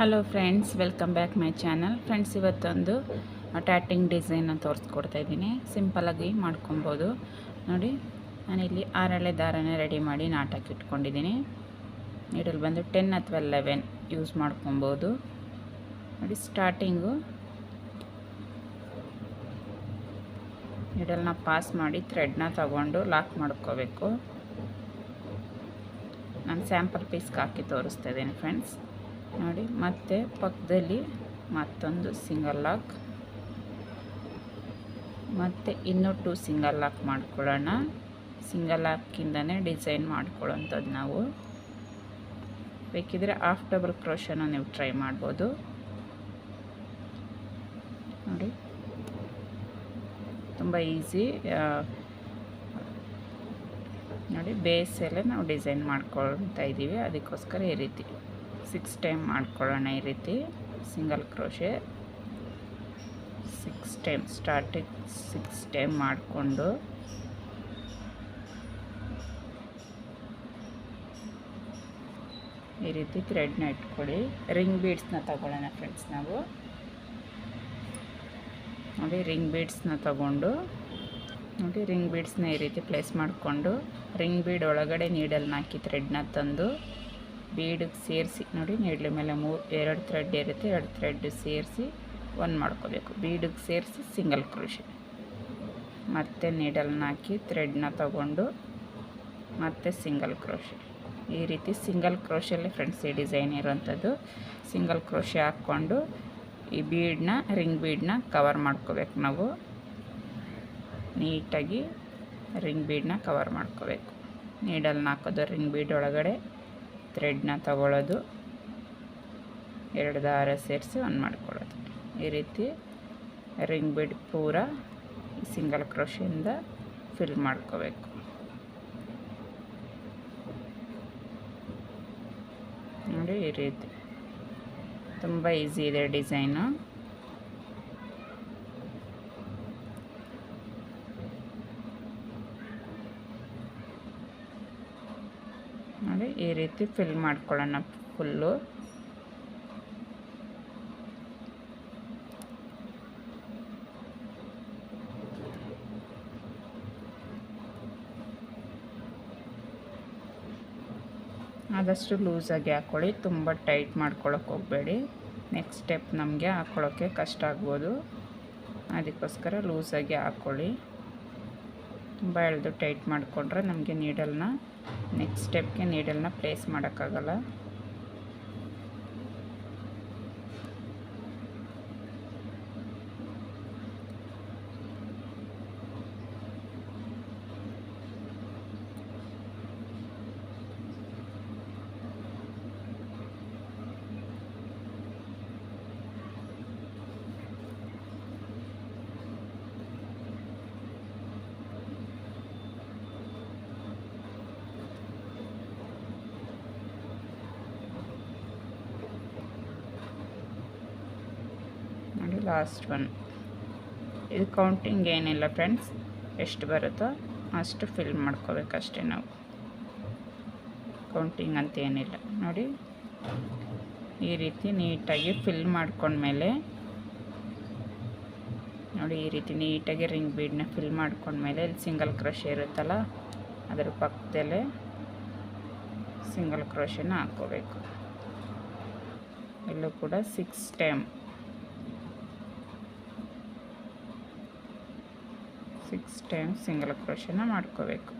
Hello friends welcome back my channel friends ಇವತ್ತೊಂದು tatting ಡಿಸೈನ್ನ ತೋರಿಸ್ಕೊಡ್ತಾ ಇದ್ದೀನಿ. ಸಿಂಪಲಾಗಿ ಮಾಡ್ಕೊಬೋದು. ನೋಡಿ, ನಾನಿಲ್ಲಿ ಆರಳೆ ದಾರನೇ ರೆಡಿ ಮಾಡಿ ನಾಟಕ್ಕೆ ಇಟ್ಕೊಂಡಿದ್ದೀನಿ. ನೀಡಲ್ ಬಂದು ಟೆನ್ ಅಥವಾ ಲೆವೆನ್ ಯೂಸ್ ಮಾಡ್ಕೊಬೋದು. ನೋಡಿ ಸ್ಟಾರ್ಟಿಂಗು ನೀಡಲ್ನ ಪಾಸ್ ಮಾಡಿ ಥ್ರೆಡ್ನ ತಗೊಂಡು ಲಾಕ್ ಮಾಡ್ಕೋಬೇಕು. ನಾನು ಸ್ಯಾಂಪಲ್ ಪೀಸ್ಗೆ ಹಾಕಿ ತೋರಿಸ್ತಾ ಇದ್ದೀನಿ ಫ್ರೆಂಡ್ಸ್ ನೋಡಿ, ಮತ್ತೆ ಪಕ್ಕದಲ್ಲಿ ಮತ್ತೊಂದು ಸಿಂಗಲ್ ಲಾಕ್ ಮತ್ತು ಇನ್ನೂ ಟೂ ಸಿಂಗಲ್ ಲಾಕ್ ಮಾಡ್ಕೊಳ್ಳೋಣ ಸಿಂಗಲ್ ಲಾಕಿಂದನೇ ಡಿಸೈನ್ ಮಾಡ್ಕೊಳ್ಳೋಂಥದ್ದು ನಾವು. ಬೇಕಿದ್ರೆ ಹಾಫ್ ಡಬಲ್ ಕ್ರೋಶನ ನೀವು ಟ್ರೈ ಮಾಡ್ಬೋದು. ನೋಡಿ. ತುಂಬ ಈಸಿ ನೋಡಿ ಬೇಸಲ್ಲೇ ನಾವು ಡಿಸೈನ್ ಮಾಡ್ಕೊಳ್ತಾ ಇದ್ದೀವಿ. ಅದಕ್ಕೋಸ್ಕರ ಈ ರೀತಿ. ಸಿಕ್ಸ್ ಟೈಮ್ ಮಾಡ್ಕೊಳ್ಳೋಣ ಈ ರೀತಿ. Single crochet six time starting six time ಮಾಡಿಕೊಂಡು. ಈ ರೀತಿ ಥ್ರೆಡ್ನ ಇಟ್ಕೊಳ್ಳಿ. ರಿಂಗ್ ಬೀಡ್ಸ್ನ ತಗೊಳ್ಳೋಣ ಫ್ರೆಂಡ್ಸ್ ನಾವು. ನೋಡಿ ರಿಂಗ್ ಬೀಡ್ಸ್ನ ತಗೊಂಡು. ನೋಡಿ ರಿಂಗ್ ಬೀಡ್ಸ್ನ ಈ ರೀತಿ ಪ್ಲೇಸ್ ಮಾಡಿಕೊಂಡು. ರಿಂಗ್ ಬೀಡ್ ಒಳಗಡೆ ನೀಡಲ್ನ ಹಾಕಿ ಥ್ರೆಡ್ನ ತಂದು. ಬೀಡಿಗೆ ಸೇರಿಸಿ, ನೋಡಿ, ನೀಡ್ಲ ಮೇಲೆ ಮೂರು, ಎರಡು ಥ್ರೆಡ್ ಇರುತ್ತೆ, ಎರಡು ಥ್ರೆಡ್ ಸೇರಿಸಿ ಒಂದು ಮಾಡ್ಕೋಬೇಕು. ಬೀಡಿಗೆ ಸೇರಿಸಿ ಸಿಂಗಲ್ ಕ್ರೋಶೆ ಮತ್ತು ನೀಡಲ್ನ ಹಾಕಿ ಥ್ರೆಡ್ನ ತಗೊಂಡು ಮತ್ತು ಸಿಂಗಲ್ ಕ್ರೋಶೆ ಈ ರೀತಿ ಸಿಂಗಲ್ ಕ್ರೋಶಲ್ಲಿ ಫ್ರೆಂಡ್ಸ್ ಈ ಡಿಸೈನ್ ಇರೋವಂಥದ್ದು. ಸಿಂಗಲ್ ಕ್ರೋಶೆ ಹಾಕ್ಕೊಂಡು ಈ ಬೀಡನ್ನ ರಿಂಗ್ ಬೀಡನ್ನ ಕವರ್ ಮಾಡ್ಕೋಬೇಕು ನಾವು. ನೀಟಾಗಿ ರಿಂಗ್ ಬೀಡನ್ನ ಕವರ್ ಮಾಡ್ಕೋಬೇಕು. ನೀಡಲ್ನ ಹಾಕೋದು ರಿಂಗ್ ಬೀಡ್ ಒಳಗಡೆ. ಥ್ರೆಡ್ನ ತಗೊಳ್ಳೋದು ಎರಡು ದಾರ ಸೇರಿಸಿ ಆನ್ ಮಾಡ್ಕೊಳ್ಳೋದು. ಈ ರೀತಿ ರಿಂಗ್ ಬಿಡ್ ಪೂರ ಸಿಂಗಲ್ ಕ್ರೋಶಿಯಿಂದ ಫಿಲ್ ಮಾಡ್ಕೋಬೇಕು. ನೋಡಿ ಈ ರೀತಿ. ತುಂಬ ಈಸಿ ಇದೆ ಡಿಸೈನು ನೋಡಿ ಈ ರೀತಿ ಫಿಲ್ ಮಾಡ್ಕೊಳ್ಳೋಣ ಫುಲ್ಲು ಆದಷ್ಟು ಲೂಸಾಗಿ ಹಾಕ್ಕೊಳ್ಳಿ ತುಂಬ ಟೈಟ್ ಮಾಡ್ಕೊಳ್ಳೋಕೆ ಹೋಗಬೇಡಿ. ನೆಕ್ಸ್ಟ್ ಸ್ಟೆಪ್ ನಮಗೆ ಹಾಕ್ಕೊಳ್ಳೋಕ್ಕೆ ಕಷ್ಟ ಆಗ್ಬೋದು. ಅದಕ್ಕೋಸ್ಕರ ಲೂಸಾಗಿ ಹಾಕ್ಕೊಳ್ಳಿ ತುಂಬ ಎಳೆದು ಟೈಟ್ ಮಾಡಿಕೊಂಡ್ರೆ ನಮಗೆ ನೀಡಲ್ನ ನೆಕ್ಸ್ಟ್ ಸ್ಟೆಪ್ಗೆ ನೀಡಲ್ನ ಪ್ಲೇಸ್ ಮಾಡೋಕ್ಕಾಗಲ್ಲ ನೋಡಿ ಲಾಸ್ಟ್ ಒನ್ ಇದು ಕೌಂಟಿಂಗ್ ಏನಿಲ್ಲ ಫ್ರೆಂಡ್ಸ್ ಎಷ್ಟು ಬರುತ್ತೋ ಅಷ್ಟು ಫಿಲ್ ಮಾಡ್ಕೋಬೇಕಷ್ಟೇ ನಾವು. ಕೌಂಟಿಂಗ್ ಅಂತ ಏನಿಲ್ಲ. ನೋಡಿ, ಈ ರೀತಿ ನೀಟಾಗಿ ಫಿಲ್ ಮಾಡ್ಕೊಂಡ್ಮೇಲೆ, ನೋಡಿ ಈ ರೀತಿ ನೀಟಾಗಿ ರಿಂಗ್ ಬೀಡನ್ನ ಫಿಲ್ ಮಾಡ್ಕೊಂಡ್ಮೇಲೆ, ಇಲ್ಲಿ ಸಿಂಗಲ್ ಕ್ರೋಶೆ ಇರುತ್ತಲ್ಲ, ಅದರ ಪಕ್ಕದಲ್ಲೇ ಸಿಂಗಲ್ ಕ್ರೋಶೆನ ಹಾಕ್ಕೋಬೇಕು. ಇಲ್ಲೂ ಕೂಡ six time six time single ಕ್ರೋಶನ ಮಾಡ್ಕೋಬೇಕು.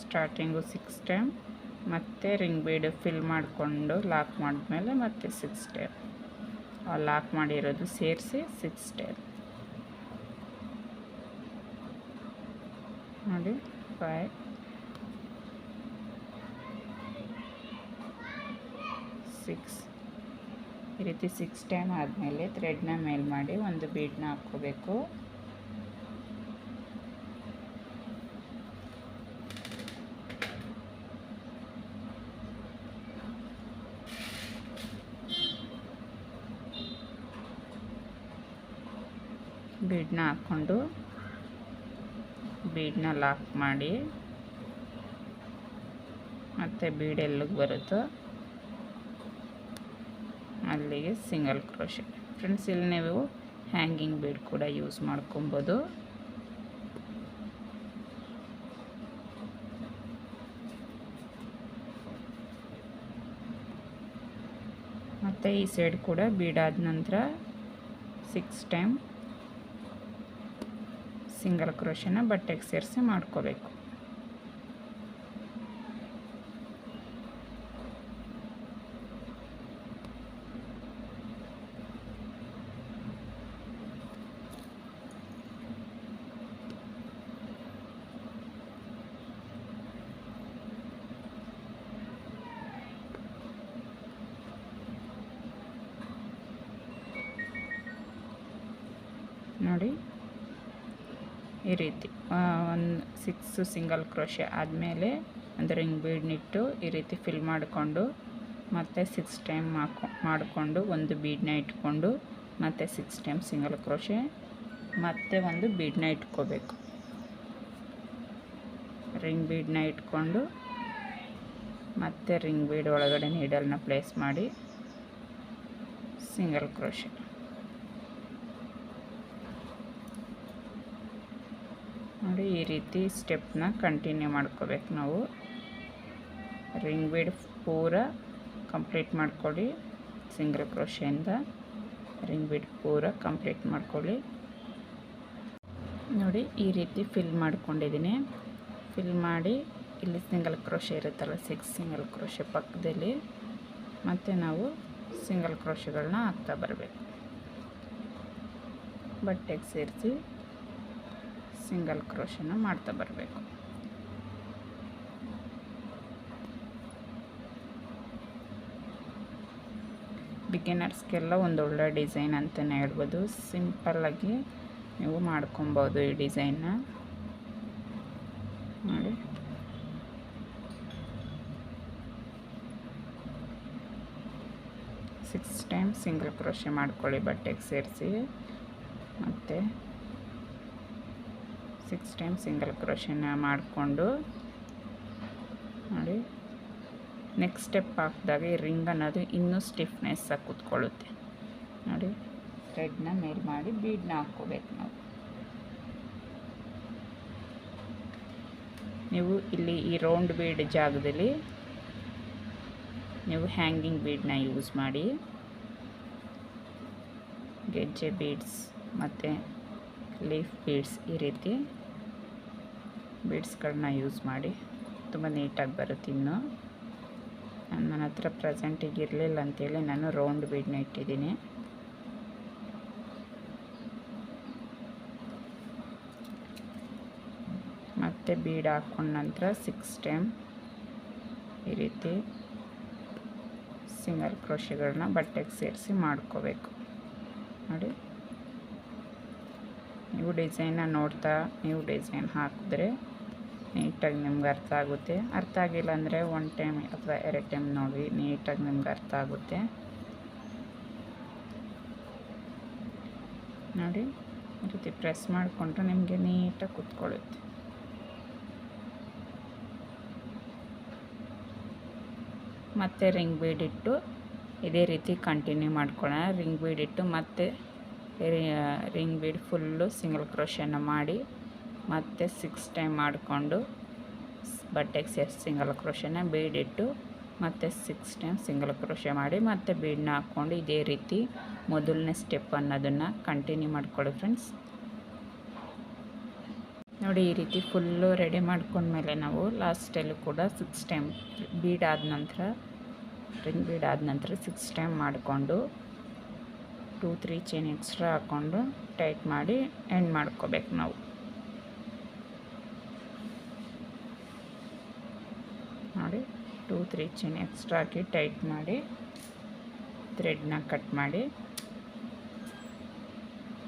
ಸ್ಟಾರ್ಟಿಂಗು ಸಿಕ್ಸ್ ಟೈಮ್ ಮತ್ತೆ ರಿಂಗ್ ಬೀಡ್ ಫಿಲ್ ಮಾಡಿಕೊಂಡು ಲಾಕ್ ಮಾಡಿದ್ಮೇಲೆ ಮತ್ತೆ ಸಿಕ್ಸ್ ಟೈಮ್ ಆ ಲಾಕ್ ಮಾಡಿರೋದು ಸೇರಿಸಿ ಸಿಕ್ಸ್ ಟೈಮ್ ನೋಡಿ ಫೈ ಸಿಕ್ಸ್ ಈ ರೀತಿ ಸಿಕ್ಸ್ ಟೈಮ್ ಆದಮೇಲೆ ಥ್ರೆಡ್ನ ಮೇಲ್ ಮಾಡಿ ಒಂದು ಬೀಡನ್ನ ಹಾಕ್ಕೋಬೇಕು. ಬೀಡನ್ನ ಹಾಕ್ಕೊಂಡು ಬೀಡನ್ನ ಲಾಕ್ ಮಾಡಿ ಮತ್ತು ಬೀಡ್ ಎಲ್ಲಿಗೆ ಬರುತ್ತೋ ಅಲ್ಲಿಗೆ ಸಿಂಗಲ್ ಕ್ರೋಶೆ. ಫ್ರೆಂಡ್ಸ್ ಇಲ್ಲಿ ನೀವು ಹ್ಯಾಂಗಿಂಗ್ ಬೀಡ್ ಕೂಡ ಯೂಸ್ ಮಾಡ್ಕೊಬೋದು. ಮತ್ತು ಈ ಸೈಡ್ ಕೂಡ ಬೀಡಾದ ನಂತರ ಸಿಕ್ಸ್ ಟೈಮ್ ಸಿಂಗಲ್ ಕ್ರೋಶನ ಬಟ್ಟೆಗೆ ಸೇರಿಸಿ ಮಾಡ್ಕೋಬೇಕು. ನೋಡಿ. ಈ ರೀತಿ. ಒಂದು ಸಿಕ್ಸ್ ಸಿಂಗಲ್ ಕ್ರೋಶೆ ಆದಮೇಲೆ ಅಂದರೆ ಹಿಂಗೆ ಬೀಡ್ನಿಟ್ಟು ಈ ರೀತಿ ಫಿಲ್ ಮಾಡಿಕೊಂಡು, ಮತ್ತು ಸಿಕ್ಸ್ ಟೈಮ್ ಹಾಕೊ, ಮಾಡಿಕೊಂಡು ಒಂದು ಬೀಡನ್ನ ಇಟ್ಕೊಂಡು, ಮತ್ತು ಸಿಕ್ಸ್ ಟೈಮ್ ಸಿಂಗಲ್ ಕ್ರೋಶೆ ಮತ್ತೆ ಒಂದು ಬೀಡನ್ನ ಇಟ್ಕೋಬೇಕು. ರಿಂಗ್ ಬೀಡನ್ನ ಇಟ್ಕೊಂಡು, ಮತ್ತು ರಿಂಗ್ ಬೀಡ್ ಒಳಗಡೆ ನೀಡಲ್ನ ಪ್ಲೇಸ್ ಮಾಡಿ ಸಿಂಗಲ್ ಕ್ರೋಶೆ ನೋಡಿ ಈ ರೀತಿ ಸ್ಟೆಪ್ನ ಕಂಟಿನ್ಯೂ ಮಾಡ್ಕೋಬೇಕು ನಾವು. ರಿಂಗ್ ಬೀಡ್ ಪೂರ ಕಂಪ್ಲೀಟ್ ಮಾಡ್ಕೊಳ್ಳಿ. ಸಿಂಗಲ್ ಕ್ರೋಶೆಯಿಂದ ರಿಂಗ್ ಬೀಡ್ ಪೂರ ಕಂಪ್ಲೀಟ್ ಮಾಡ್ಕೊಳ್ಳಿ. ನೋಡಿ ಈ ರೀತಿ ಫಿಲ್ ಮಾಡ್ಕೊಂಡಿದ್ದೀನಿ. ಫಿಲ್ ಮಾಡಿ ಇಲ್ಲಿ ಸಿಂಗಲ್ ಕ್ರೋಶೆ ಇರುತ್ತಲ್ಲ, ಸಿಕ್ಸ್ ಸಿಂಗಲ್ ಕ್ರೋಶೆ ಪಕ್ಕದಲ್ಲಿ. ಮತ್ತು ನಾವು ಸಿಂಗಲ್ ಕ್ರೋಶೆಗಳನ್ನ ಹಾಕ್ತಾ ಬರಬೇಕು. ಬಟ್ಟೆಗೆ ಸೇರಿಸಿ ಸಿಂಗಲ್ ಕ್ರೋಶನ ಮಾಡ್ತಾ ಬರಬೇಕು. ಬಿಗಿನರ್ಸ್ಗೆಲ್ಲ ಒಂದು ಒಳ್ಳೆ ಡಿಸೈನ್ ಅಂತಲೇ ಹೇಳ್ಬೋದು. ಸಿಂಪಲ್ಲಾಗಿ ನೀವು ಮಾಡ್ಕೊಬೋದು ಈ ಡಿಸೈನ್ನ. ನೋಡಿ. ಸಿಕ್ಸ್ ಟೈಮ್ ಸಿಂಗಲ್ ಕ್ರೋಶೆ ಮಾಡ್ಕೊಳ್ಳಿ ಬಟ್ಟೆಗೆ ಸೇರಿಸಿ. ಮತ್ತು ಸಿಕ್ಸ್ ಟೈಮ್ ಸಿಂಗಲ್ ಕ್ರೋಶನ ಮಾಡಿಕೊಂಡು ನೋಡಿ. ನೆಕ್ಸ್ಟ್ ಸ್ಟೆಪ್ ಹಾಕಿದಾಗ ಈ ರಿಂಗ್ ಅನ್ನೋದು ಇನ್ನೂ ಸ್ಟಿಫ್ನೆಸ್ಸಾಗಿ ಕೂತ್ಕೊಳ್ಳುತ್ತೆ. ನೋಡಿ, ಥ್ರೆಡ್ನ ಮೇಲ್ ಮಾಡಿ ಬೀಡನ್ನ ಹಾಕ್ಕೋಬೇಕು ನಾವು. ನೀವು ಇಲ್ಲಿ ಈ ರೌಂಡ್ ಬೀಡ್ ಜಾಗದಲ್ಲಿ ನೀವು ಹ್ಯಾಂಗಿಂಗ್ ಬೀಡನ್ನ ಯೂಸ್ ಮಾಡಿ. ಗೆಜ್ಜೆ ಬೀಡ್ಸ್ ಮತ್ತು ಲೀಫ್ ಬೀಡ್ಸ್ ಈ ರೀತಿ ಬೀಡ್ಸ್ಗಳನ್ನ ಯೂಸ್ ಮಾಡಿ ತುಂಬ ನೀಟಾಗಿ ಬರುತ್ತೆ ಇನ್ನು. ನಾನು ನನ್ನ ಹತ್ರ ಪ್ರೆಸೆಂಟಿಗೆ ಇರಲಿಲ್ಲ ಅಂತೇಳಿ ನಾನು ರೌಂಡ್ ಬೀಡ್ನ ಇಟ್ಟಿದ್ದೀನಿ. ಮತ್ತು ಬೀಡ್ ಹಾಕ್ಕೊಂಡ ನಂತರ ಸಿಕ್ಸ್ ಟೈಮ್ ಈ ರೀತಿ ಸಿಂಗಲ್ ಕ್ರೋಶೆಗಳನ್ನ ಬಟ್ಟೆಗೆ ಸೇರಿಸಿ ಮಾಡ್ಕೋಬೇಕು. ನೋಡಿ. ನೀವು ಡಿಸೈನ ನೋಡ್ತಾ ನೀವು ಡಿಸೈನ್ ಹಾಕಿದ್ರೆ ನೀಟಾಗಿ ನಿಮ್ಗೆ ಅರ್ಥ ಆಗುತ್ತೆ. ಅರ್ಥ ಆಗಿಲ್ಲ ಅಂದರೆ ಒನ್ ಟೈಮ್ ಅಥವಾ ಎರಡು ಟೈಮ್ ನೋಡಿ, ನೀಟಾಗಿ ನಿಮ್ಗೆ ಅರ್ಥ ಆಗುತ್ತೆ. ನೋಡಿ, ಈ ರೀತಿ ಪ್ರೆಸ್ ಮಾಡಿಕೊಂಡ್ರೆ ನಿಮಗೆ ನೀಟಾಗಿ ಕುತ್ಕೊಳ್ಳುತ್ತೆ. ಮತ್ತು ರಿಂಗ್ ಬೀಡಿಟ್ಟು ಇದೇ ರೀತಿ ಕಂಟಿನ್ಯೂ ಮಾಡ್ಕೊಳ್ಳೋಣ. ರಿಂಗ್ ಬೀಡಿಟ್ಟು ಮತ್ತೆ ರಿಂಗ್ ಬೀಡ್ ಫುಲ್ಲು ಸಿಂಗಲ್ ಕ್ರೋಶನ ಮಾಡಿ ಮತ್ತೆ ಸಿಕ್ಸ್ ಟೈಮ್ ಮಾಡಿಕೊಂಡು ಬಟ್ಟೆಗೆ ಸೇರಿಸಿ ಸಿಂಗಲ್ ಕ್ರೋಶನ ಬೀಡಿಟ್ಟು ಮತ್ತು ಸಿಕ್ಸ್ ಟೈಮ್ ಸಿಂಗಲ್ ಕ್ರೋಶೆ ಮಾಡಿ ಮತ್ತೆ ಬೀಡನ್ನ ಹಾಕ್ಕೊಂಡು ಇದೇ ರೀತಿ ಮೊದಲನೇ ಸ್ಟೆಪ್ ಅನ್ನೋದನ್ನು ಕಂಟಿನ್ಯೂ ಮಾಡ್ಕೊಳ್ಳಿ ಫ್ರೆಂಡ್ಸ್ ನೋಡಿ ಈ ರೀತಿ ಫುಲ್ಲು ರೆಡಿ ಮಾಡ್ಕೊಂಡ್ಮೇಲೆ ನಾವು ಲಾಸ್ಟಲ್ಲೂ ಕೂಡ ಸಿಕ್ಸ್ ಟೈಮ್ ಬೀಡ್ ಆದ ನಂತರ, ರಿಂಗ್ ಬೀಡ್ ಆದ ನಂತರ ಸಿಕ್ಸ್ ಟೈಮ್ ಮಾಡಿಕೊಂಡು ಟೂ ತ್ರೀ ಚೈನ್ ಎಕ್ಸ್ಟ್ರಾ ಹಾಕ್ಕೊಂಡು ಟೈಟ್ ಮಾಡಿ ಎಂಡ್ ಮಾಡ್ಕೋಬೇಕು ನಾವು. ನೋಡಿ, ಟೂ ತ್ರೀ ಚೈನ್ ಎಕ್ಸ್ಟ್ರಾ ಹಾಕಿ ಟೈಟ್ ಮಾಡಿ, ಥ್ರೆಡ್ನ ಕಟ್ ಮಾಡಿ,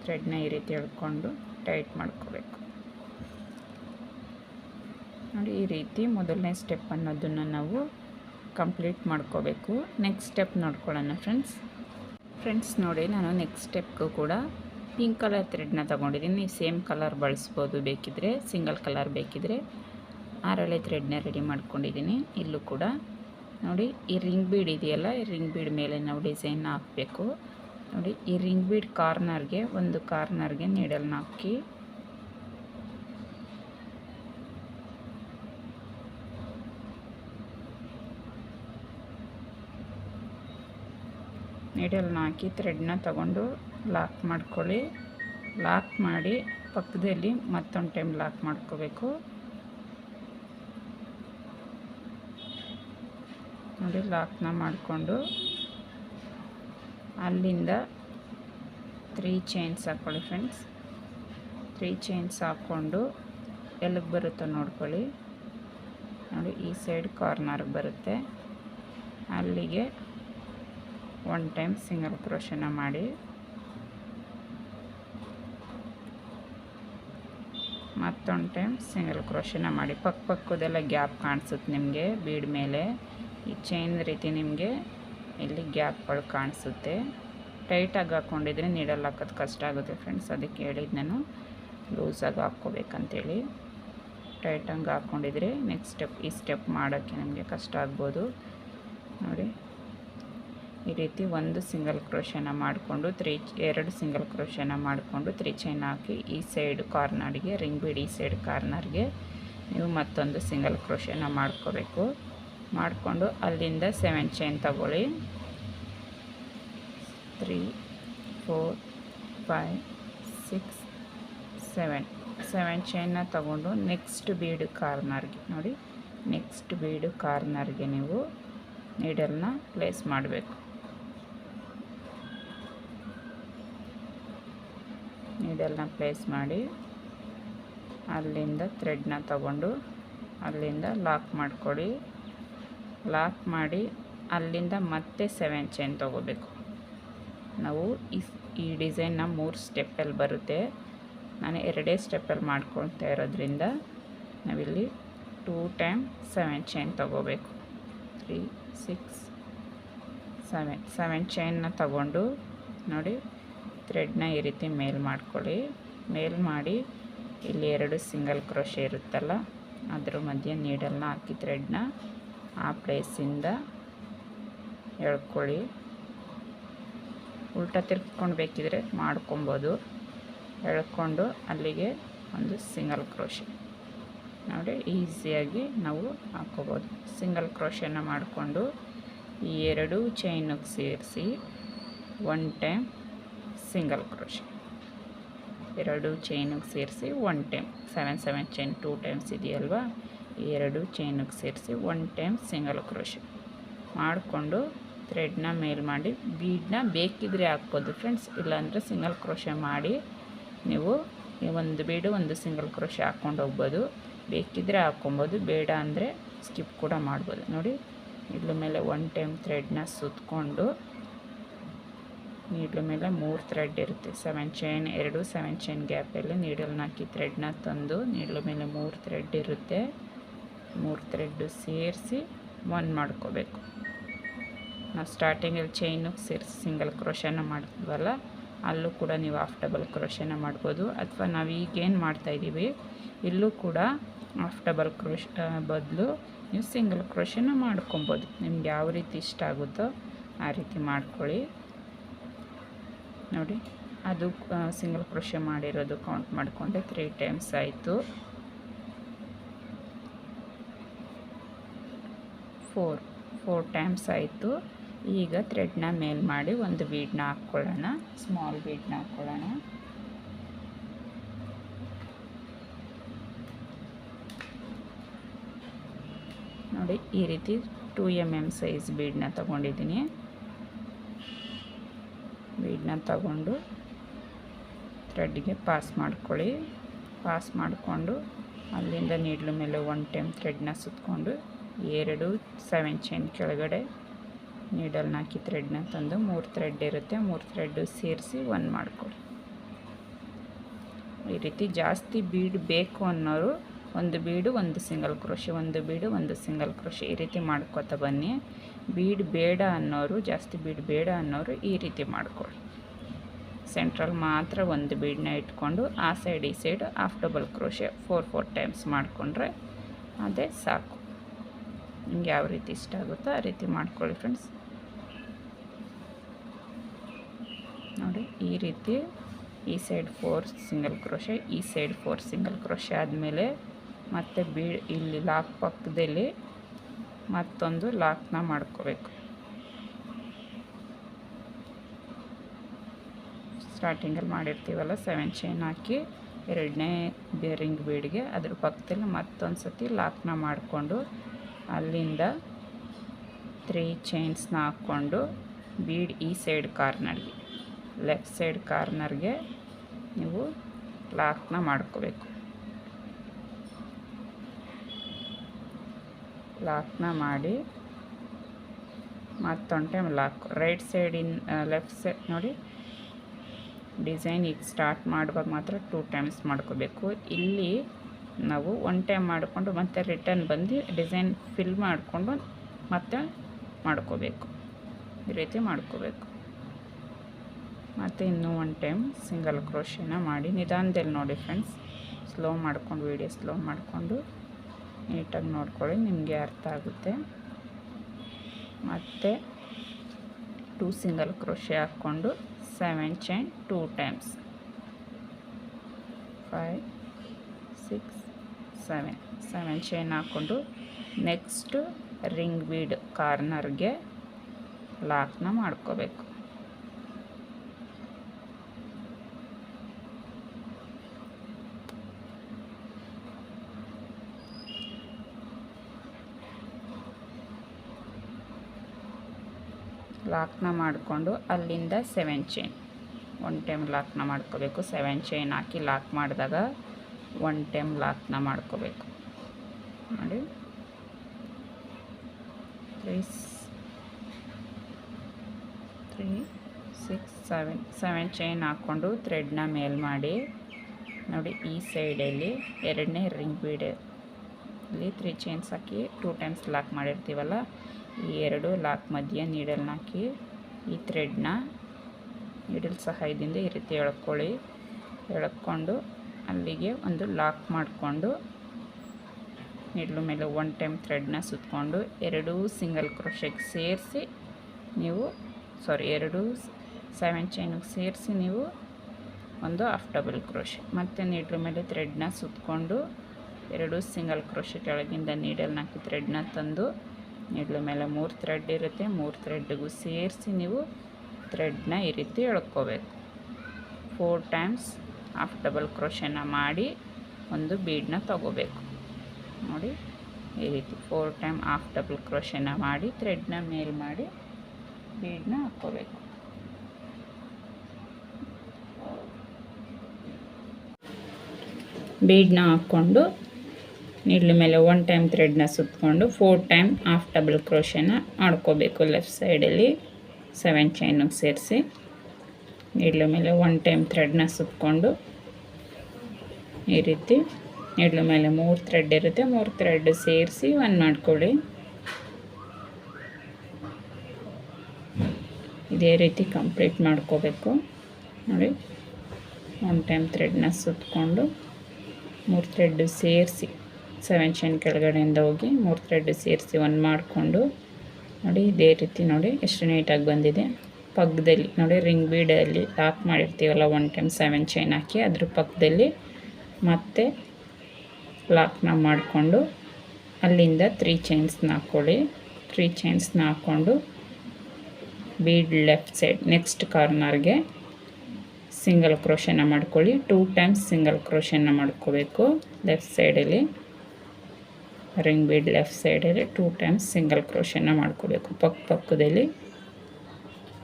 ಥ್ರೆಡ್ನ ಈ ರೀತಿ ಎಳ್ಕೊಂಡು ಟೈಟ್ ಮಾಡ್ಕೋಬೇಕು. ನೋಡಿ, ಈ ರೀತಿ ಮೊದಲನೇ ಸ್ಟೆಪ್ ಅನ್ನೋದನ್ನು ನಾವು ಕಂಪ್ಲೀಟ್ ಮಾಡ್ಕೋಬೇಕು. ನೆಕ್ಸ್ಟ್ ಸ್ಟೆಪ್ ನೋಡ್ಕೊಳ್ಳೋಣ, ಫ್ರೆಂಡ್ಸ್. ಫ್ರೆಂಡ್ಸ್ ನೋಡಿ, ನಾನು ನೆಕ್ಸ್ಟ್ ಸ್ಟೆಪ್ಗೂ ಕೂಡ ಪಿಂಕ್ ಕಲರ್ ಥ್ರೆಡ್ನ ತೊಗೊಂಡಿದ್ದೀನಿ. ನೀವು ಸೇಮ್ ಕಲರ್ ಬಳಸ್ಬೋದು ಬೇಕಿದ್ರೆ ಸಿಂಗಲ್ ಕಲರ್ ಬೇಕಿದ್ರೆ. ಆರಳೆ ಥ್ರೆಡ್ನ ರೆಡಿ ಮಾಡ್ಕೊಂಡಿದ್ದೀನಿ. ಇಲ್ಲೂ ಕೂಡ, ನೋಡಿ, ಈ ರಿಂಗ್ ಬೀಡ್ ಇದೆಯಲ್ಲ, ಈ ರಿಂಗ್ ಬೀಡ್ ಮೇಲೆ ನಾವು ಡಿಸೈನ್ ಹಾಕಬೇಕು. ನೋಡಿ, ಈ ರಿಂಗ್ ಬೀಡ್ ಕಾರ್ನರ್ಗೆ ಒಂದು ಕಾರ್ನರ್ಗೆ ನೀಡಲ್ನ ಹಾಕಿ. ನೀಡಲ್ನ ಹಾಕಿ ಥ್ರೆಡ್ನ ತಗೊಂಡು ಲಾಕ್ ಮಾಡ್ಕೊಳ್ಳಿ. ಲಾಕ್ ಮಾಡಿ ಪಕ್ಕದಲ್ಲಿ ಮತ್ತೊಂದು ಟೈಮ್ ಲಾಕ್ ಮಾಡ್ಕೋಬೇಕು. ನೋಡಿ, ಲಾಕ್ನ ಮಾಡಿಕೊಂಡು ಅಲ್ಲಿಂದ ತ್ರೀ ಚೈನ್ಸ್ ಹಾಕ್ಕೊಳ್ಳಿ ಫ್ರೆಂಡ್ಸ್. ತ್ರೀ ಚೈನ್ಸ್ ಹಾಕ್ಕೊಂಡು ಎಲ್ಲಿಗೆ ಬರುತ್ತೋ ನೋಡ್ಕೊಳ್ಳಿ. ನೋಡಿ, ಈ ಸೈಡ್ ಕಾರ್ನರ್ಗೆ ಬರುತ್ತೆ. ಅಲ್ಲಿಗೆ ಒನ್ ಟೈಮ್ ಸಿಂಗಲ್ ಕ್ರೋಶನ ಮಾಡಿ ಮತ್ತೊಂದು ಟೈಮ್ ಸಿಂಗಲ್ ಕ್ರೋಶನ ಮಾಡಿ ಪಕ್ಕ ಪಕ್ಕದೆಲ್ಲ ಗ್ಯಾಪ್ ಕಾಣಿಸುತ್ತೆ ನಿಮಗೆ ಬೀಡ್ ಮೇಲೆ. ಈ ಚೈನ್ ರೀತಿ ನಿಮಗೆ ಇಲ್ಲಿ ಗ್ಯಾಪ್ಗಳು ಕಾಣಿಸುತ್ತೆ. ಟೈಟಾಗಿ ಹಾಕ್ಕೊಂಡಿದ್ರೆ ನೀಡಲ್ಲಿ ಹಾಕೋದು ಕಷ್ಟ ಆಗುತ್ತೆ ಫ್ರೆಂಡ್ಸ್ ಅದಕ್ಕೆ ಹೇಳಿದ್ದು ನಾನು. ಲೂಸಾಗಿ ಹಾಕ್ಕೋಬೇಕಂತೇಳಿ. ಟೈಟಾಗಿ ಹಾಕ್ಕೊಂಡಿದ್ರೆ ನೆಕ್ಸ್ಟ್ ಸ್ಟೆಪ್ ಈ ಸ್ಟೆಪ್ ಮಾಡೋಕ್ಕೆ ನಮಗೆ ಕಷ್ಟ ಆಗ್ಬೋದು. ನೋಡಿ. ಈ ರೀತಿ ಒಂದು ಸಿಂಗಲ್ ಕ್ರೋಶನ ಮಾಡಿಕೊಂಡು ತ್ರೀ, ಎರಡು ಸಿಂಗಲ್ ಕ್ರೋಶನ ಮಾಡಿಕೊಂಡು ತ್ರೀ ಚೈನ್ ಹಾಕಿ ಈ ಸೈಡ್ ಕಾರ್ನರ್ಗೆ, ರಿಂಗ್ ಬಿಡಿ ಈ ಸೈಡ್ ಕಾರ್ನರ್ಗೆ ನೀವು ಮತ್ತೊಂದು ಸಿಂಗಲ್ ಕ್ರೋಶನ ಮಾಡ್ಕೋಬೇಕು. ಮಾಡಿಕೊಂಡು ಅಲ್ಲಿಂದ ಸೆವೆನ್ ಚೈನ್ ತಗೊಳ್ಳಿ. Three, four five six, seven. Seven ಚೈನ್ನ ತಗೊಂಡು ನೆಕ್ಸ್ಟ್ ಬೀಡು ಕಾರ್ನರ್ಗೆ, ನೋಡಿ, ನೆಕ್ಸ್ಟ್ ಬೀಡು ಕಾರ್ನರ್ಗೆ ನೀವು ನೀಡಲ್ನ ಪ್ಲೇಸ್ ಮಾಡಬೇಕು. ನೀಡಲ್ನ ಪ್ಲೇಸ್ ಮಾಡಿ ಅಲ್ಲಿಂದ ಥ್ರೆಡ್ನ ತಗೊಂಡು ಅಲ್ಲಿಂದ ಲಾಕ್ ಮಾಡ್ಕೊಳ್ಳಿ ಲಾಕ್ ಮಾಡಿ ಅಲ್ಲಿಂದ ಮತ್ತೆ ಸೆವೆನ್ ಚೈನ್ ತೊಗೋಬೇಕು. ನಾವು ಈ ಡಿಸೈನ್ನ ಮೂರು ಸ್ಟೆಪ್ಪಲ್ಲಿ ಬರುತ್ತೆ. ನಾನು ಎರಡೇ ಸ್ಟೆಪ್ಪಲ್ಲಿ ಮಾಡ್ಕೊಳ್ತಾ ಇರೋದ್ರಿಂದ ನಾವಿಲ್ಲಿ ಟೂ ಟೈಮ್ ಸೆವೆನ್ ಚೈನ್ ತೊಗೋಬೇಕು. ತ್ರೀ ಸಿಕ್ಸ್ ಸೆವೆನ್ ಸೆವೆನ್ ಚೈನ್ನ ತಗೊಂಡು ನೋಡಿ ಥ್ರೆಡ್ನ ಈ ರೀತಿ ಮೇಲ್ ಮಾಡ್ಕೊಳ್ಳಿ. ಮೇಲ್ ಮಾಡಿ ಇಲ್ಲಿ ಎರಡು ಸಿಂಗಲ್ ಕ್ರೋಶೆ ಇರುತ್ತಲ್ಲ, ಅದ್ರ ಮಧ್ಯೆ ನೀಡಲ್ನ ಹಾಕಿ ಥ್ರೆಡ್ನ ಆ ಪ್ಲೇಸಿಂದ ಎಳ್ಕೊಳ್ಳಿ. ಉಲ್ಟಾ ತಿರ್ಕೊಂಡು ಬೇಕಿದ್ರೆ ಮಾಡ್ಕೊಬೋದು. ಎಳ್ಕೊಂಡು ಅಲ್ಲಿಗೆ ಒಂದು ಸಿಂಗಲ್ ಕ್ರೋಶೆ ನೋಡಿ, ಈಸಿಯಾಗಿ ನಾವು ಹಾಕ್ಕೋಬೋದು ಸಿಂಗಲ್ ಕ್ರೋಶೆನ ಮಾಡಿಕೊಂಡು ಈ ಎರಡು ಚೈನಿಗೆ ಸೇರಿಸಿ ಒನ್ ಟೈಮ್ ಸಿಂಗಲ್ ಕ್ರೋಶಿ. ಎರಡು ಚೈನಿಗೆ ಸೇರಿಸಿ one time seven seven chain two times ಇದೆಯಲ್ವಾ? ಎರಡು ಚೈನಿಗೆ ಸೇರಿಸಿ ಒನ್ ಟೈಮ್ ಸಿಂಗಲ್ ಕ್ರೋಶಿ ಮಾಡಿಕೊಂಡು ಥ್ರೆಡ್ನ ಮೇಲ್ ಮಾಡಿ ಬೀಡನ್ನ ಬೇಕಿದ್ರೆ ಹಾಕ್ಬೋದು ಫ್ರೆಂಡ್ಸ್ ಇಲ್ಲಾಂದರೆ ಸಿಂಗಲ್ ಕ್ರೋಶೆ ಮಾಡಿ ನೀವು ಒಂದು ಬೀಡು ಒಂದು ಸಿಂಗಲ್ ಕ್ರೋಶೆ ಹಾಕ್ಕೊಂಡು ಹೋಗ್ಬೋದು. ಬೇಕಿದ್ರೆ ಹಾಕ್ಕೊಬೋದು, ಬೇಡ ಅಂದರೆ ಸ್ಕಿಪ್ ಕೂಡ ಮಾಡ್ಬೋದು. ನೋಡಿ, ಇದ್ರ ಮೇಲೆ ಒನ್ ಟೈಮ್ ಥ್ರೆಡ್ನ ಸುತ್ತಕೊಂಡು ನೀಡ್ಲ ಮೇಲೆ ಮೂರು ಥ್ರೆಡ್ ಇರುತ್ತೆ. ಸೆವೆನ್ ಚೈನ್ ಎರಡು ಸೆವೆನ್ ಚೈನ್ ಗ್ಯಾಪಲ್ಲಿ ನೀಡಲ್ನ ಹಾಕಿ ಥ್ರೆಡ್ನ ತಂದು ನೀಡ್ಲ ಮೇಲೆ ಮೂರು ಥ್ರೆಡ್ ಇರುತ್ತೆ. ಮೂರು ಥ್ರೆಡ್ಡು ಸೇರಿಸಿ ಒನ್ ಮಾಡ್ಕೋಬೇಕು. ನಾವು ಸ್ಟಾರ್ಟಿಂಗಲ್ಲಿ ಚೈನು ಸೇರಿಸಿ ಸಿಂಗಲ್ ಕ್ರೋಶನ ಮಾಡ್ತೀವಲ್ಲ ಅಲ್ಲೂ ಕೂಡ ನೀವು ಆಫ್ ಡಬಲ್ ಕ್ರೋಶನ ಮಾಡ್ಬೋದು. ಅಥವಾ ನಾವು ಈಗೇನು ಮಾಡ್ತಾಯಿದ್ದೀವಿ ಇಲ್ಲೂ ಕೂಡ ಆಫ್ ಡಬಲ್ ಕ್ರೋಶ ಬದಲು ನೀವು ಸಿಂಗಲ್ ಕ್ರೋಶನ ಮಾಡ್ಕೊಬೋದು. ನಿಮ್ಗೆ ಯಾವ ರೀತಿ ಇಷ್ಟ ಆಗುತ್ತೋ ಆ ರೀತಿ ಮಾಡ್ಕೊಳ್ಳಿ. ನೋಡಿ. ಅದು ಸಿಂಗಲ್ ಕ್ರೋಶೆ ಮಾಡಿರೋದು ಕೌಂಟ್ ಮಾಡಿಕೊಂಡೆ ತ್ರೀ ಟೈಮ್ಸ್ ಆಯಿತು. ಫೋರ್ ಫೋರ್ ಟೈಮ್ಸ್ ಆಯಿತು. ಈಗ ಥ್ರೆಡ್ನ ಮೇಲ್ ಮಾಡಿ ಒಂದು ಬೀಡ್ನ ಹಾಕ್ಕೊಳ್ಳೋಣ. ಸ್ಮಾಲ್ ಬೀಡ್ನ ಹಾಕ್ಕೊಳ್ಳೋಣ. ನೋಡಿ, ಈ ರೀತಿ ಟೂ ಎಂ ಎಂ ಸೈಜ್ ಬೀಡನ್ನ ತಗೊಂಡಿದ್ದೀನಿ. ಬೀಡನ್ನ ತಗೊಂಡು ಥ್ರೆಡ್ಗೆ ಪಾಸ್ ಮಾಡ್ಕೊಳ್ಳಿ. ಪಾಸ್ ಮಾಡಿಕೊಂಡು ಅಲ್ಲಿಂದ ನೀಡ್ಲ ಮೇಲೆ ಒನ್ ಟೈಮ್ ಥ್ರೆಡ್ನ ಸುತ್ತಕೊಂಡು ಎರಡು ಸೆವೆನ್ ಚೈನ್ ಕೆಳಗಡೆ ನೀಡಲ್ನ ಹಾಕಿ ಥ್ರೆಡ್ನ ತಂದು ಮೂರು ಥ್ರೆಡ್ ಇರುತ್ತೆ. ಮೂರು ಥ್ರೆಡ್ಡು ಸೇರಿಸಿ ಒನ್ ಮಾಡ್ಕೊಳ್ಳಿ. ಈ ರೀತಿ ಜಾಸ್ತಿ ಬೀಡ್ ಬೇಕು ಅನ್ನೋರು ಒಂದು ಬೀಡು, ಒಂದು ಸಿಂಗಲ್ ಕ್ರೋಶಿ, ಒಂದು ಬೀಡು, ಒಂದು ಸಿಂಗಲ್ ಕೃಷಿ ಈ ರೀತಿ ಮಾಡ್ಕೋತಾ ಬನ್ನಿ. ಬೀಡ್ ಬೇಡ ಅನ್ನೋರು, ಜಾಸ್ತಿ ಬೀಡ್ ಬೇಡ ಅನ್ನೋರು ಈ ರೀತಿ ಮಾಡ್ಕೊಳ್ಳಿ. ಸೆಂಟ್ರಲ್ ಮಾತ್ರ ಒಂದು ಬೀಡನ್ನ ಇಟ್ಕೊಂಡು, ಆ ಸೈಡ್, ಈ side half double crochet four four times ಮಾಡಿಕೊಂಡ್ರೆ ಅದೇ ಸಾಕು. ನಿಮ್ಗೆ ಯಾವ ರೀತಿ ಇಷ್ಟ ಆಗುತ್ತೋ ಆ ರೀತಿ ಮಾಡ್ಕೊಳ್ಳಿ ಫ್ರೆಂಡ್ಸ್ ನೋಡಿ, ಈ ರೀತಿ, ಈ ಸೈಡ್ ಫೋರ್ ಸಿಂಗಲ್ ಕ್ರೋಶೆ ಈ ಸೈಡ್ ಫೋರ್ ಸಿಂಗಲ್ ಕ್ರೋಶೆ ಆದಮೇಲೆ ಮತ್ತೆ ಬೀ ಇಲ್ಲಿ ಲಾಕ್ ಪಕ್ಕದಲ್ಲಿ ಮತ್ತೊಂದು ಲಾಕ್ನ ಮಾಡ್ಕೋಬೇಕು. ಸ್ಟಾರ್ಟಿಂಗಲ್ಲಿ ಮಾಡಿರ್ತೀವಲ್ಲ ಸೆವೆನ್ ಚೈನ್ ಹಾಕಿ ಎರಡನೇ ಬೇರಿಂಗ್ ಬೀಡ್ಗೆ ಅದ್ರ ಪಕ್ಕದಲ್ಲಿ ಮತ್ತೊಂದು ಸತಿ ಲಾಕ್ನ ಮಾಡಿಕೊಂಡು ಅಲ್ಲಿಂದ ತ್ರೀ ಚೈನ್ಸ್ನ ಹಾಕ್ಕೊಂಡು ಬೀಡ್ ಈ ಸೈಡ್ ಕಾರ್ನರ್ಗೆ ಲೆಫ್ಟ್ ಸೈಡ್ ಕಾರ್ನರ್ಗೆ ನೀವು ಲಾಕ್ನ ಮಾಡ್ಕೋಬೇಕು. ಲಾಕ್ನ ಮಾಡಿ ಮತ್ತೊಂದು ಟೈಮ್ ಲಾಕ್ ರೈಟ್ ಸೈಡಿನ ಲೆಫ್ಟ್ ಸೈಡ್ ನೋಡಿ ಡಿಸೈನ್ ಈಗ ಸ್ಟಾರ್ಟ್ ಮಾಡುವಾಗ ಮಾತ್ರ ಟೂ ಟೈಮ್ಸ್ ಮಾಡ್ಕೋಬೇಕು. ಇಲ್ಲಿ ನಾವು ಒನ್ ಟೈಮ್ ಮಾಡಿಕೊಂಡು ಮತ್ತೆ ರಿಟರ್ನ್ ಬಂದು ಡಿಸೈನ್ ಫಿಲ್ ಮಾಡಿಕೊಂಡು ಮತ್ತೆ ಮಾಡ್ಕೋಬೇಕು. ಈ ರೀತಿ ಮಾಡ್ಕೋಬೇಕು. ಮತ್ತು ಇನ್ನೂ ಒನ್ ಟೈಮ್ ಸಿಂಗಲ್ ಕ್ರೋಶಿನ ಮಾಡಿ. ನಿಧಾನದಲ್ಲಿ ನೋಡಿ ಫ್ರೆಂಡ್ಸ್ ಸ್ಲೋ ಮಾಡ್ಕೊಂಡು ವೀಡಿಯೋ ಸ್ಲೋ ಮಾಡಿಕೊಂಡು. ನೀಟಾಗಿ ನೋಡ್ಕೊಳ್ಳಿ, ನಿಮಗೆ ಅರ್ಥ ಆಗುತ್ತೆ. ಮತ್ತು ಟೂ ಸಿಂಗಲ್ ಕ್ರೋಶೆ ಹಾಕ್ಕೊಂಡು seven chain two times five six seven seven chain ಹಾಕ್ಕೊಂಡು ನೆಕ್ಸ್ಟು ರಿಂಗ್ ಬೀಡ್ ಕಾರ್ನರ್ಗೆ ಲಾಕ್ನ ಮಾಡ್ಕೋಬೇಕು. ಲಾಕ್ನ ಮಾಡಿಕೊಂಡು ಅಲ್ಲಿಂದ ಸೆವೆನ್ ಚೈನ್ ಒನ್ ಟೈಮ್ ಲಾಕ್ನ ಮಾಡ್ಕೋಬೇಕು. ಸೆವೆನ್ ಚೈನ್ ಹಾಕಿ ಲಾಕ್ ಮಾಡಿದಾಗ ಒನ್ ಟೈಮ್ ಲಾಕ್ನ ಮಾಡ್ಕೋಬೇಕು. ನೋಡಿ. Three three six seven seven chain ಹಾಕ್ಕೊಂಡು ಥ್ರೆಡ್ನ ಮೇಲ್ ಮಾಡಿ. ನೋಡಿ, ಈ ಸೈಡಲ್ಲಿ ಎರಡನೇ ರಿಂಗ್ ಬೀಡಲ್ಲಿ ತ್ರೀ ಚೈನ್ಸ್ ಹಾಕಿ ಟೂ ಟೈಮ್ಸ್ ಲಾಕ್ ಮಾಡಿರ್ತೀವಲ್ಲ ಈ ಎರಡು ಲಾಕ್ ಮಧ್ಯೆ ನೀಡಲ್ನ ಹಾಕಿ, ಈ ಥ್ರೆಡ್ನ ನೀಡಲ್ ಸಹಾಯದಿಂದ ಈ ರೀತಿ ಎಳ್ಕೊಳ್ಳಿ. ಎಳ್ಕೊಂಡು ಅಲ್ಲಿಗೆ ಒಂದು ಲಾಕ್ ಮಾಡಿಕೊಂಡು ನೀಡ್ಲು ಮೇಲೆ ಒನ್ ಟೈಮ್ ಥ್ರೆಡ್ನ ಸುತ್ತಕೊಂಡು ಎರಡೂ ಸಿಂಗಲ್ ಕ್ರೋಶೆಗೆ ಸೇರಿಸಿ ನೀವು ಸಾರಿ ಎರಡು ಸೆವೆನ್ ಚೈನಿಗೆ ಸೇರಿಸಿ ನೀವು ಒಂದು ಹಾಫ್ ಡಬಲ್ ಕ್ರೋಶೆ ಮತ್ತು ನೀಡ್ಲು ಮೇಲೆ ಥ್ರೆಡ್ನ ಸುತ್ತಕೊಂಡು ಎರಡು ಸಿಂಗಲ್ ಕ್ರೋಶೆ ಕೆಳಗಿಂದ ನೀಡಲ್ನ ಹಾಕಿ ಥ್ರೆಡ್ನ ತಂದು ನೀಡ್ಲು ಮೇಲೆ ಮೂರು ಥ್ರೆಡ್ ಇರುತ್ತೆ, ಮೂರು ಥ್ರೆಡ್ಗೂ ಸೇರಿಸಿ ನೀವು ಥ್ರೆಡ್ನ ಈ ರೀತಿ ಎಳ್ಕೋಬೇಕು. ಫೋರ್ ಟೈಮ್ಸ್ ಹಾಫ್ ಡಬಲ್ ಕ್ರೋಶನ ಮಾಡಿ ಒಂದು ಬೀಡನ್ನ ತಗೋಬೇಕು. ನೋಡಿ, ಈ ರೀತಿ ಫೋರ್ ಟೈಮ್ ಹಾಫ್ ಡಬಲ್ ಕ್ರೋಶನ ಮಾಡಿ ಥ್ರೆಡ್ನ ಮೇಲ್ ಮಾಡಿ ಬೀಡನ್ನ ಹಾಕ್ಕೋಬೇಕು. ಬೀಡನ್ನ ಹಾಕ್ಕೊಂಡು ನೀಡ್ಲ ಮೇಲೆ ಒನ್ ಟೈಮ್ ಥ್ರೆಡ್ನ ಸುತ್ತಕೊಂಡು ಫೋರ್ ಟೈಮ್ ಹಾಫ್ ಡಬಲ್ ಕ್ರೋಶನ ಮಾಡ್ಕೋಬೇಕು ಲೆಫ್ಟ್ ಸೈಡಲ್ಲಿ ಸೆವೆನ್ ಚೈನಿಗೆ ಸೇರಿಸಿ. ನೀಡ್ಲ ಮೇಲೆ ಒನ್ ಟೈಮ್ ಥ್ರೆಡ್ನ ಸುತ್ತಕೊಂಡು ಈ ರೀತಿ. ನೀಡ್ಲ ಮೇಲೆ ಮೂರು ಥ್ರೆಡ್ ಇರುತ್ತೆ, ಮೂರು ಥ್ರೆಡ್ ಸೇರಿಸಿ ಒನ್ ಮಾಡ್ಕೊಳ್ಳಿ. ಇದೇ ರೀತಿ ಕಂಪ್ಲೀಟ್ ಮಾಡ್ಕೋಬೇಕು. ನೋಡಿ ಒನ್ ಟೈಮ್ ಥ್ರೆಡ್ನ ಸುತ್ತಕೊಂಡು ಮೂರು ಥ್ರೆಡ್ ಸೇರಿಸಿ. ಸೆವೆನ್ ಚೈನ್ ಕೆಳಗಡೆಯಿಂದ ಹೋಗಿ ಮೂರು ಥ್ರೆಡ್ ಸೇರಿಸಿ ಒಂದು ಮಾಡಿಕೊಂಡು ನೋಡಿ ಇದೇ ರೀತಿ ನೋಡಿ ಎಷ್ಟು ನೀಟಾಗಿ ಬಂದಿದೆ. ಪಕ್ಕದಲ್ಲಿ ನೋಡಿ ರಿಂಗ್ ಬೀಡಲ್ಲಿ ಲಾಕ್ ಮಾಡಿರ್ತೀವಲ್ಲ ಒನ್ ಟೈಮ್ ಸೆವೆನ್ ಚೈನ್ ಹಾಕಿ ಅದ್ರ ಪಕ್ಕದಲ್ಲಿ ಮತ್ತೆ ಲಾಕ್ನ ಮಾಡಿಕೊಂಡು ಅಲ್ಲಿಂದ ತ್ರೀ ಚೈನ್ಸ್ನ ಹಾಕ್ಕೊಳ್ಳಿ ತ್ರೀ ಚೈನ್ಸ್ನ ಹಾಕ್ಕೊಂಡು ಬೀಡ್ ಲೆಫ್ಟ್ ಸೈಡ್ ನೆಕ್ಸ್ಟ್ ಕಾರ್ನರ್ಗೆ ಸಿಂಗಲ್ ಕ್ರೋಶನ ಮಾಡ್ಕೊಳ್ಳಿ. ಟೂ ಟೈಮ್ಸ್ ಸಿಂಗಲ್ ಕ್ರೋಶನ ಮಾಡ್ಕೋಬೇಕು. ಲೆಫ್ಟ್ ಸೈಡಲ್ಲಿ ರಿಂಗ್ ಬೀಡ್ ಲೆಫ್ಟ್ ಸೈಡಲ್ಲಿ ಟೂ ಟೈಮ್ಸ್ ಸಿಂಗಲ್ ಕ್ರೋಷನ್ನ ಮಾಡ್ಕೋಬೇಕು. ಪಕ್ಕ ಪಕ್ಕದಲ್ಲಿ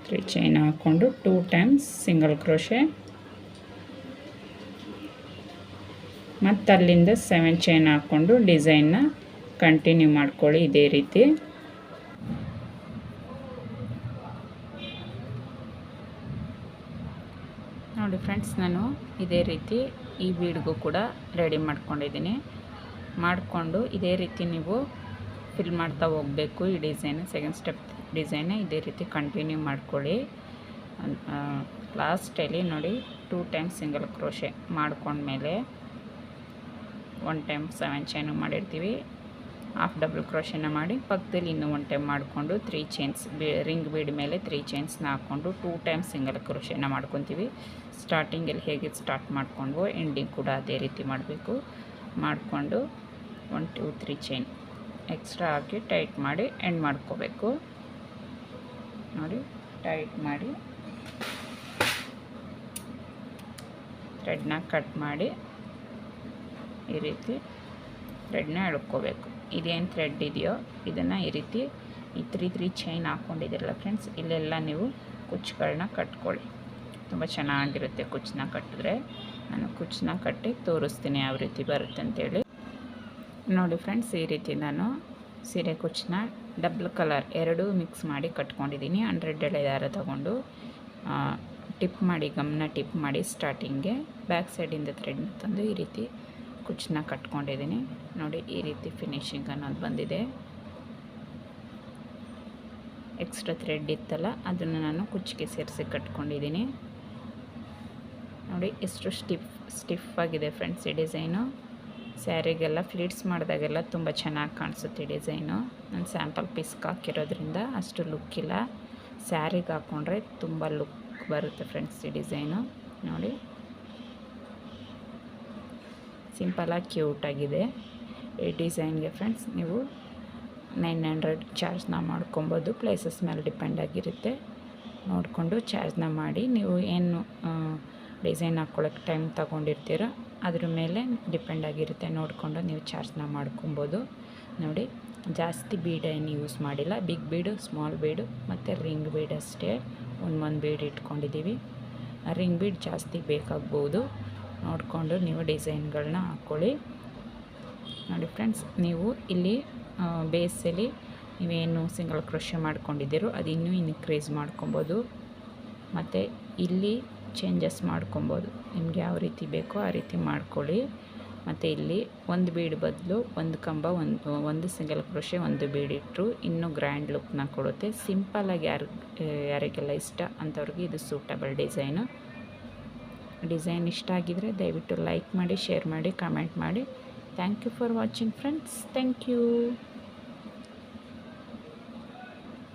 ತ್ರೀ ಚೈನ್ ಹಾಕ್ಕೊಂಡು ಟೂ ಟೈಮ್ಸ್ ಸಿಂಗಲ್ ಕ್ರೋಶೆ. ಮತ್ತು ಅಲ್ಲಿಂದ ಸೆವೆನ್ ಚೈನ್ ಹಾಕ್ಕೊಂಡು ಡಿಸೈನ್ನ ಕಂಟಿನ್ಯೂ ಮಾಡ್ಕೊಳ್ಳಿ ಇದೇ ರೀತಿ. ನೋಡಿ ಫ್ರೆಂಡ್ಸ್, ನಾನು ಇದೇ ರೀತಿ ಈ ಬೀಡ್ಗೂ ಕೂಡ ರೆಡಿ ಮಾಡ್ಕೊಂಡಿದ್ದೀನಿ. ಮಾಡಿಕೊಂಡು ಇದೇ ರೀತಿ ನೀವು ಫಿಲ್ ಮಾಡ್ತಾ ಹೋಗಬೇಕು. ಈ ಡಿಸೈನ್ ಸೆಕೆಂಡ್ ಸ್ಟೆಪ್ ಡಿಸೈನ್ ಇದೇ ರೀತಿ ಕಂಟಿನ್ಯೂ ಮಾಡ್ಕೊಳ್ಳಿ. ಲಾಸ್ಟಲ್ಲಿ ನೋಡಿ ಟೂ ಟೈಮ್ ಸಿಂಗಲ್ ಕ್ರೋಶೆ ಮಾಡ್ಕೊಂಡ್ಮೇಲೆ ಒನ್ ಟೈಮ್ ಸೆವೆನ್ ಚೈನು ಮಾಡಿರ್ತೀವಿ. ಹಾಫ್ ಡಬಲ್ ಕ್ರೋಶನ ಮಾಡಿ ಪಕ್ಕದಲ್ಲಿ ಇನ್ನೂ ಒನ್ ಟೈಮ್ ಮಾಡಿಕೊಂಡು ತ್ರೀ ಚೈನ್ಸ್ ಬಿ ರಿಂಗ್ ಬೀಡ್ ಮೇಲೆ ತ್ರೀ ಚೈನ್ಸ್ನ ಹಾಕ್ಕೊಂಡು ಟೂ ಟೈಮ್ ಸಿಂಗಲ್ ಕ್ರೋಶನ ಮಾಡ್ಕೊತೀವಿ. ಸ್ಟಾರ್ಟಿಂಗಲ್ಲಿ ಹೇಗೆ ಸ್ಟಾರ್ಟ್ ಮಾಡ್ಕೊಂಡ್ವೋ ಎಂಡಿಂಗ್ ಕೂಡ ಅದೇ ರೀತಿ ಮಾಡಬೇಕು. ಮಾಡಿಕೊಂಡು one, two, three chain extra ಹಾಕಿ ಟೈಟ್ ಮಾಡಿ ಎಂಡ್ ಮಾಡ್ಕೋಬೇಕು. ನೋಡಿ, ಟೈಟ್ ಮಾಡಿ ಥ್ರೆಡ್ನ ಕಟ್ ಮಾಡಿ ಈ ರೀತಿ ಥ್ರೆಡ್ನ ಎಳ್ಕೋಬೇಕು. ಇದೇನು ಥ್ರೆಡ್ ಇದೆಯೋ ಇದನ್ನು ಈ ರೀತಿ ಈ ತ್ರೀ ತ್ರೀ ಚೈನ್ ಹಾಕ್ಕೊಂಡಿದ್ದೀರಲ್ಲ ಫ್ರೆಂಡ್ಸ್, ಇಲ್ಲೆಲ್ಲ ನೀವು ಕುಚ್ಚುಗಳನ್ನ ಕಟ್ಕೊಳ್ಳಿ. ತುಂಬ ಚೆನ್ನಾಗಿರುತ್ತೆ ಕುಚ್ಚನ್ನ ಕಟ್ಟಿದ್ರೆ. ನಾನು ಕುಚ್ಚನ್ನ ಕಟ್ಟಿ ತೋರಿಸ್ತೀನಿ ಯಾವ ರೀತಿ ಬರುತ್ತೆ ಅಂತೇಳಿ. ನೋಡಿ ಫ್ರೆಂಡ್ಸ್, ಈ ರೀತಿ ನಾನು ಸೀರೆ ಕುಚ್ಚನ್ನ ಡಬಲ್ ಕಲರ್ ಎರಡೂ ಮಿಕ್ಸ್ ಮಾಡಿ ಕಟ್ಕೊಂಡಿದ್ದೀನಿ. ಹಂಡ್ರೆಡ್ ಎಳೆ ದಾರ ತಗೊಂಡು ಟಿಪ್ ಮಾಡಿ, ಗಮನ ಟಿಪ್ ಮಾಡಿ ಸ್ಟಾರ್ಟಿಂಗ್ಗೆ ಬ್ಯಾಕ್ ಸೈಡಿಂದ ಥ್ರೆಡ್ನ ತಂದು ಈ ರೀತಿ ಕುಚ್ಚನ್ನ ಕಟ್ಕೊಂಡಿದ್ದೀನಿ. ನೋಡಿ ಈ ರೀತಿ ಫಿನಿಶಿಂಗ್ ಅನ್ನೋದು ಬಂದಿದೆ. ಎಕ್ಸ್ಟ್ರಾ ಥ್ರೆಡ್ ಇತ್ತಲ್ಲ, ಅದನ್ನು ನಾನು ಕುಚ್ಚಿಗೆ ಸೇರಿಸಿ ಕಟ್ಕೊಂಡಿದ್ದೀನಿ. ನೋಡಿ, ಎಷ್ಟು ಸ್ಟಿಫ್ ಸ್ಟಿಫ್ ಆಗಿದೆ ಫ್ರೆಂಡ್ಸ್ ಈ ಡಿಸೈನು. ಸ್ಯಾರಿಗೆಲ್ಲ ಫ್ಲೀಟ್ಸ್ ಮಾಡಿದಾಗೆಲ್ಲ ತುಂಬ ಚೆನ್ನಾಗಿ ಕಾಣಿಸುತ್ತೆ ಡಿಸೈನು. ನಾನು ಸ್ಯಾಂಪಲ್ ಪೀಸ್ಗೆ ಹಾಕಿರೋದ್ರಿಂದ ಅಷ್ಟು ಲುಕ್ ಇಲ್ಲ. ಸ್ಯಾರಿಗೆ ಹಾಕ್ಕೊಂಡ್ರೆ ತುಂಬ ಲುಕ್ ಬರುತ್ತೆ ಫ್ರೆಂಡ್ಸ್ ಈ ಡಿಸೈನು. ನೋಡಿ. ಸಿಂಪಲಾಗಿ ಕ್ಯೂಟಾಗಿದೆ ಈ ಡಿಸೈನ್ಗೆ ಫ್ರೆಂಡ್ಸ್ ನೀವು ನೈನ್ ಹಂಡ್ರೆಡ್ ಚಾರ್ಜ್ನ ಮಾಡ್ಕೊಬೋದು. ಪ್ಲೇಸಸ್ ಮೇಲೆ ಡಿಪೆಂಡ್ ಆಗಿರುತ್ತೆ. ನೋಡಿಕೊಂಡು ಚಾರ್ಜ್ನ ಮಾಡಿ ನೀವು ಏನು ಡಿಸೈನ್ ಹಾಕ್ಕೊಳ್ಳೋಕ್ಕೆ ಟೈಮ್ ತಗೊಂಡಿರ್ತೀರ, ಅದ್ರ ಮೇಲೆ ಡಿಪೆಂಡ್ ಆಗಿರುತ್ತೆ. ನೋಡಿಕೊಂಡು ನೀವು ಚಾರ್ಜ್ನ ಮಾಡ್ಕೊಬೋದು. ನೋಡಿ, ಜಾಸ್ತಿ ಬೀಡ್ ಏನು ಯೂಸ್ ಮಾಡಿಲ್ಲ. ಬಿಗ್ ಬೀಡು, ಸ್ಮಾಲ್ ಬೀಡು ಮತ್ತು ರಿಂಗ್ ಬೀಡ್ ಅಷ್ಟೇ. ಒಂದು ಒಂದು ಬೀಡ್ ಇಟ್ಕೊಂಡಿದ್ದೀವಿ. ರಿಂಗ್ ಬೀಡ್ ಜಾಸ್ತಿ ಬೇಕಾಗ್ಬೋದು. ನೋಡಿಕೊಂಡು ನೀವು ಡಿಸೈನ್ಗಳನ್ನ ಹಾಕ್ಕೊಳ್ಳಿ ನೋಡಿ ಫ್ರೆಂಡ್ಸ್, ನೀವು ಇಲ್ಲಿ ಬೇಸಲ್ಲಿ ನೀವೇನು ಸಿಂಗಲ್ ಕ್ರೋಶೆ ಮಾಡ್ಕೊಂಡಿದ್ದೀರೋ, ಅದು ಇನ್ನೂ ಇನ್ಕ್ರೀಸ್ ಮಾಡ್ಕೊಬೋದು. ಮತ್ತು ಇಲ್ಲಿ ಚೇಂಜಸ್ ಮಾಡ್ಕೊಬೋದು. ನಿಮ್ಗೆ ಯಾವ ರೀತಿ ಬೇಕೋ ಆ ರೀತಿ ಮಾಡ್ಕೊಳ್ಳಿ. ಮತ್ತು ಇಲ್ಲಿ ಒಂದು ಬೀಡ್ ಬದಲು ಒಂದು ಕಂಬ, ಒಂದು ಒಂದು ಸಿಂಗಲ್ ಕ್ರೋಶೆ ಒಂದು ಬೀಡ್ ಇಟ್ಟರು ಇನ್ನೂ ಗ್ರ್ಯಾಂಡ್ ಲುಕ್ನ ಕೊಡುತ್ತೆ. ಸಿಂಪಲಾಗಿ ಯಾರು, ಯಾರಿಗೆಲ್ಲ ಇಷ್ಟ ಅಂಥವ್ರಿಗೆ ಇದು ಸೂಟಬಲ್ ಡಿಸೈನು ಡಿಸೈನ್ ಇಷ್ಟ ಆಗಿದರೆ ದಯವಿಟ್ಟು ಲೈಕ್ ಮಾಡಿ ಶೇರ್ ಮಾಡಿ ಕಮೆಂಟ್ ಮಾಡಿ. Thank you for watching friends thank you